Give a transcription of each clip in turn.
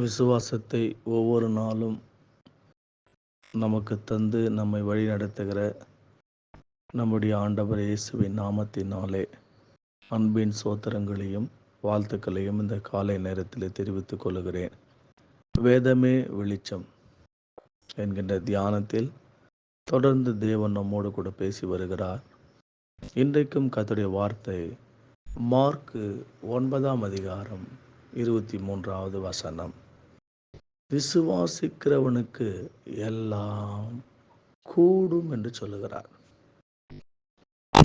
விசுவாசத்தை ஒவ்வொரு நாளும் நமக்கு தந்து நம்மை வழிநடத்துகிற நம்முடைய ஆண்டவர் இயேசுவின் நாமத்தினாலே அன்பின் சோத்திரங்களையும் வாழ்த்துக்களையும் இந்த காலை நேரத்தில் தெரிவித்துக் கொள்கிறேன். வேதமே வெளிச்சம் என்கின்ற தியானத்தில் தொடர்ந்து தேவன் நம்மோடு கூட பேசி வருகிறார். இன்றைக்கும் கத்துடைய வார்த்தை மார்க்கு ஒன்பதாம் அதிகாரம் இருபத்தி மூன்றாவது வசனம். விசுவாசிக்கிறவனுக்கு எல்லாம் கூடும் என்று சொல்லுகிறார்.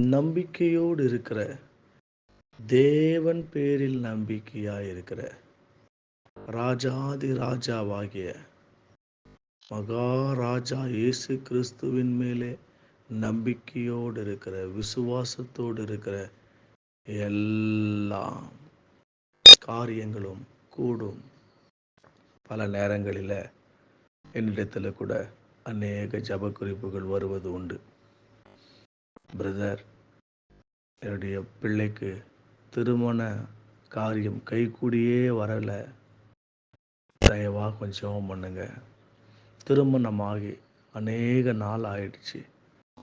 நம்பிக்கையோடு இருக்கிற தேவன் பேரில் நம்பிக்கையாய் இருக்கிற ராஜாதி ராஜாவாகிய மகாராஜா இயேசு கிறிஸ்துவின் மேலே நம்பிக்கையோடு இருக்கிற விசுவாசத்தோடு இருக்கிற எல்லா காரியங்களும் கூடும். பல நேரங்களில் என்னிடத்தில் கூட அநேக ஜப குறிப்புகள் வருவது உண்டு. பிரதர் என்னுடைய பிள்ளைக்கு திருமண காரியம் கைகூடியே வரலை. தயவாக கொஞ்சம் பண்ணுங்க. திருமணமாகி அநேக நாள் ஆயிடுச்சு.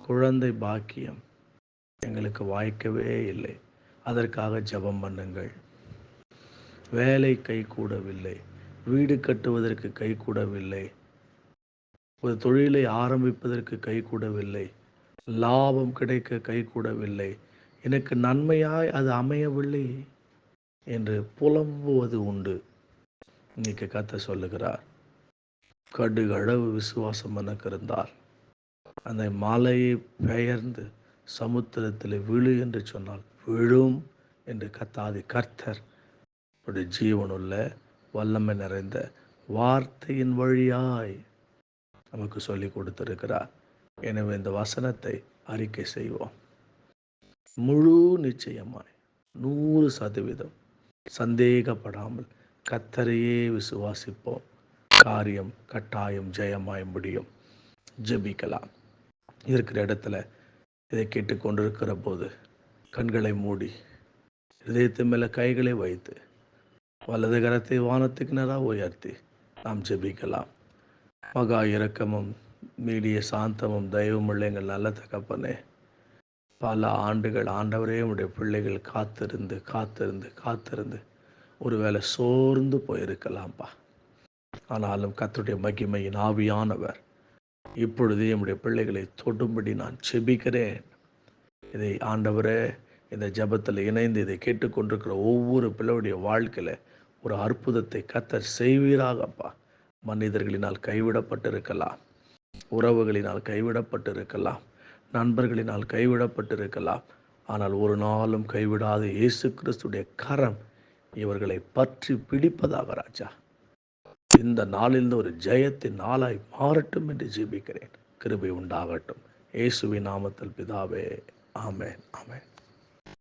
குழந்தை பாக்கியம் எங்களுக்கு வாய்க்கவே இல்லை. அதற்காக ஜபம் பண்ணுங்கள். வேலை கை கூடவில்லை வீடு கட்டுவதற்கு கை கூடவில்லை. ஒரு தொழிலை ஆரம்பிப்பதற்கு கை கூடவில்லை. லாபம் கிடைக்க கை கூடவில்லை. எனக்கு நன்மையாய் அது அமையவில்லை என்று புலம்புவது உண்டு. இன்னைக்கு கத்த சொல்லுகிறார். கடுகளவு விசுவாசம் எனக்கு இருந்தால் அந்த மலையை பெயர்ந்து சமுத்திரத்தில் விழு என்று சொன்னால் விழும் என்று கத்தாதி கர்த்தர். ஒரு ஜீவனுள்ள வல்லமை நிறைந்த வார்த்தையின் வழியாய் நமக்கு சொல்லி கொடுத்திருக்கிறார். எனவே இந்த வசனத்தை அறிக்கை செய்வோம். முழு நிச்சயமாய் நூறு சதவீதம் சந்தேகப்படாமல் கத்தரையே விசுவாசிப்போம். காரியம் கட்டாயம் ஜெயமாய் முடியும். ஜெபிக்கலாம். இருக்கிற இடத்துல இதை கேட்டுக்கொண்டிருக்கிற போது கண்களை மூடி இதயத்து மேலே கைகளை வைத்து வலது கரத்தை வானத்துக்கு நேராக உயர்த்தி நாம் ஜெபிக்கலாம். மகா இரக்கமும் மீடிய சாந்தமும் தெய்வமுள்ள எங்கள் நல்ல தகப்பனே. பல ஆண்டுகள் ஆண்டவரே உடைய பிள்ளைகள் காத்திருந்து காத்திருந்து காத்திருந்து ஒருவேளை சோர்ந்து போயிருக்கலாம்ப்பா ஆனாலும் கத்துடைய மகிமையின் ஆவியானவர் இப்பொழுது என்னுடைய பிள்ளைகளை தொடும்படி நான் செபிக்கிறேன் இதை ஆண்டவரே இந்த ஜபத்தில் இணைந்து இதை கேட்டுக்கொண்டிருக்கிற ஒவ்வொரு பிள்ளையுடைய வாழ்க்கையில் ஒரு அற்புதத்தை கத்தர் செய்வீராகப்பா. மனிதர்களினால் கைவிடப்பட்டிருக்கலாம். உறவுகளினால் கைவிடப்பட்டிருக்கலாம். நண்பர்களினால் கைவிடப்பட்டிருக்கலாம். ஆனால் ஒரு நாளும் கைவிடாத இயேசு கிறிஸ்துடைய கரம் இவர்களை பற்றி பிடிப்பதாக ராஜா. இந்த நாளிலிருந்து ஒரு ஜெயத்தின் நாளாய் மாறட்டும் என்று ஜீபிக்கிறேன். கிருபை உண்டாகட்டும். இயேசுவின் நாமத்தில் பிதாவே. ஆமேன். ஆமேன்.